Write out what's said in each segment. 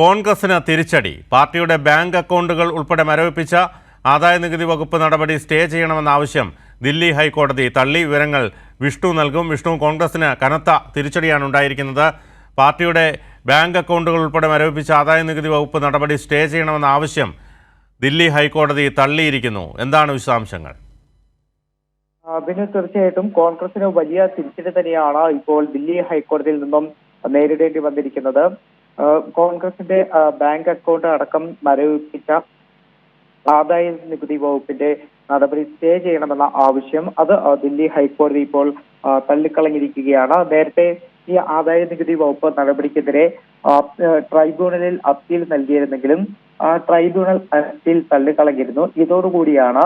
കോൺഗ്രസിന് തിരിച്ചടി. പാർട്ടിയുടെ ബാങ്ക് അക്കൗണ്ടുകൾ ഉൾപ്പെടെ മരവിപ്പിച്ച ആദായ നികുതി വകുപ്പ് നടപടി സ്റ്റേ ചെയ്യണമെന്ന ആവശ്യം ദില്ലി ഹൈക്കോടതി തള്ളി വിവരങ്ങൾ വിഷ്ണു നൽകും. വിഷ്ണു കോൺഗ്രസിന് കനത്ത തിരിച്ചടിയാണ് ഉണ്ടായിരിക്കുന്നത്. പാർട്ടിയുടെ ബാങ്ക് അക്കൗണ്ടുകൾ ഉൾപ്പെടെ മരവിപ്പിച്ച ആദായ നികുതി വകുപ്പ് നടപടി സ്റ്റേ ചെയ്യണമെന്ന ആവശ്യം ദില്ലി ഹൈക്കോടതി തള്ളിയിരിക്കുന്നു. എന്താണ് വിശദാംശങ്ങൾ? പിന്നെ തീർച്ചയായിട്ടും കോൺഗ്രസിന് വലിയ തിരിച്ചടി തന്നെയാണ് ഇപ്പോൾ ദില്ലി ഹൈക്കോടതിയിൽ നിന്നും നേരിടേണ്ടി വന്നിരിക്കുന്നത്. കോൺഗ്രസിന്റെ ബാങ്ക് അക്കൗണ്ട് അടക്കം മരവിപ്പിച്ച ആദായ നികുതി വകുപ്പിന്റെ നടപടി സ്റ്റേ ചെയ്യണമെന്ന ആവശ്യം അത് ദില്ലി ഹൈക്കോടതി ഇപ്പോൾ തള്ളിക്കളഞ്ഞിരിക്കുകയാണ്. നേരത്തെ ഈ ആദായ നികുതി വകുപ്പ് നടപടിക്കെതിരെ ട്രൈബ്യൂണലിൽ അപ്പീൽ നൽകിയിരുന്നെങ്കിലും ട്രൈബ്യൂണൽ അപ്പീൽ തള്ളിക്കളഞ്ഞിരുന്നു. ഇതോടുകൂടിയാണ്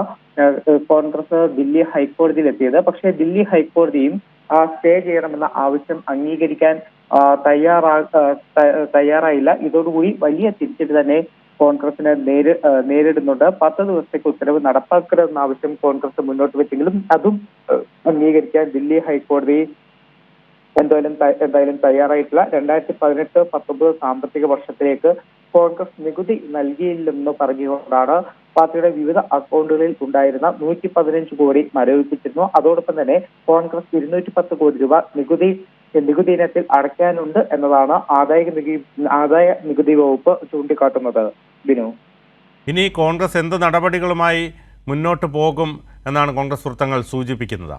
കോൺഗ്രസ് ദില്ലി ഹൈക്കോടതിയിൽ എത്തിയത് പക്ഷേ ദില്ലി ഹൈക്കോടതിയും സ്റ്റേ ചെയ്യണമെന്ന ആവശ്യം അംഗീകരിക്കാൻ തയ്യാറാ തയ്യാറായില്ല. ഇതോടുകൂടി വലിയ തിരിച്ചടി തന്നെ കോൺഗ്രസിന് നേരി നേരിടുന്നുണ്ട്. പത്ത് ദിവസത്തേക്ക് ഉത്തരവ് നടപ്പാക്കരുതെന്ന ആവശ്യം കോൺഗ്രസ് മുന്നോട്ട് വെച്ചെങ്കിലും അതും അംഗീകരിക്കാൻ ദില്ലി ഹൈക്കോടതി എന്തായാലും എന്തായാലും തയ്യാറായിട്ടില്ല. രണ്ടായിരത്തി പതിനെട്ട് പത്തൊമ്പത് സാമ്പത്തിക വർഷത്തിലേക്ക് കോൺഗ്രസ് നികുതി നൽകിയില്ലെന്ന് പറഞ്ഞുകൊണ്ടാണ് പാർട്ടിയുടെ വിവിധ അക്കൗണ്ടുകളിൽ ഉണ്ടായിരുന്ന നൂറ്റി പതിനഞ്ച് കോടി മരവിപ്പിച്ചിരുന്നു. അതോടൊപ്പം തന്നെ കോൺഗ്രസ് ഇരുന്നൂറ്റി പത്ത് കോടി രൂപ നികുതി നികുതി ഇനത്തിൽ അടയ്ക്കാനുണ്ട് എന്നതാണ് ആദായ നികുതി ആദായ നികുതി വകുപ്പ് ചൂണ്ടിക്കാട്ടുന്നത്. ബിനു? ഇനി കോൺഗ്രസ് എന്ത് നടപടികളുമായി മുന്നോട്ട് പോകും എന്നാണ് കോൺഗ്രസ് വൃത്തങ്ങൾ സൂചിപ്പിക്കുന്നത്?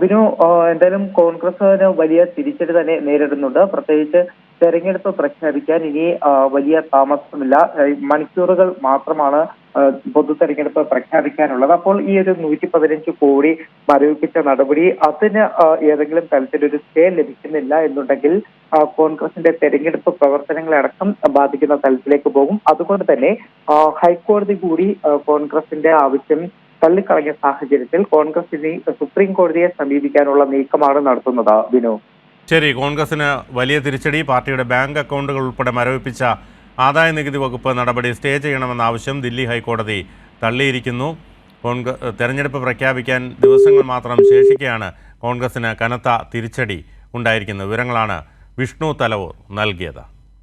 ബിനു എന്തായാലും കോൺഗ്രസ് വലിയ തിരിച്ചടി തന്നെ നേരിടുന്നുണ്ട്. പ്രത്യേകിച്ച് തെരഞ്ഞെടുപ്പ് പ്രഖ്യാപിക്കാൻ ഇനി വലിയ താമസമില്ല. മണിക്കൂറുകൾ മാത്രമാണ് പൊതു തെരഞ്ഞെടുപ്പ് പ്രഖ്യാപിക്കാനുള്ളത്. അപ്പോൾ ഈ ഒരു നൂറ്റി പതിനഞ്ച് കോടി മരവിപ്പിച്ച നടപടി അതിന് ഏതെങ്കിലും ഏതെങ്കിലും തരത്തിലൊരു സ്റ്റേ ലഭിക്കുന്നില്ല എന്നുണ്ടെങ്കിൽ കോൺഗ്രസിന്റെ തെരഞ്ഞെടുപ്പ് പ്രവർത്തനങ്ങളടക്കം ബാധിക്കുന്ന തലത്തിലേക്ക് പോകും. അതുകൊണ്ട് തന്നെ ഹൈക്കോടതി കൂടി കോൺഗ്രസിന്റെ ആവശ്യം തള്ളിക്കളഞ്ഞ സാഹചര്യത്തിൽ കോൺഗ്രസ് ഇനി സുപ്രീം കോടതിയെ സമീപിക്കാനുള്ള നീക്കമാണ് നടത്തുന്നത്. ബിനു. ശരി കോൺഗ്രസിന് വലിയ തിരിച്ചടി പാർട്ടിയുടെ ബാങ്ക് അക്കൗണ്ടുകൾ ഉൾപ്പെടെ മരവിപ്പിച്ച ആദായ നികുതി വകുപ്പ് നടപടി സ്റ്റേ ചെയ്യണമെന്ന ആവശ്യം ദില്ലി ഹൈക്കോടതി തള്ളിയിരിക്കുന്നു. കോൺഗ്രസ് തെരഞ്ഞെടുപ്പ് പ്രഖ്യാപിക്കാൻ ദിവസങ്ങൾ മാത്രം ശേഷിക്കെയാണ് കോൺഗ്രസിന് കനത്ത തിരിച്ചടി ഉണ്ടായിരിക്കുന്ന വിവരങ്ങളാണ് വിഷ്ണു തലവൂർ നൽകിയത്.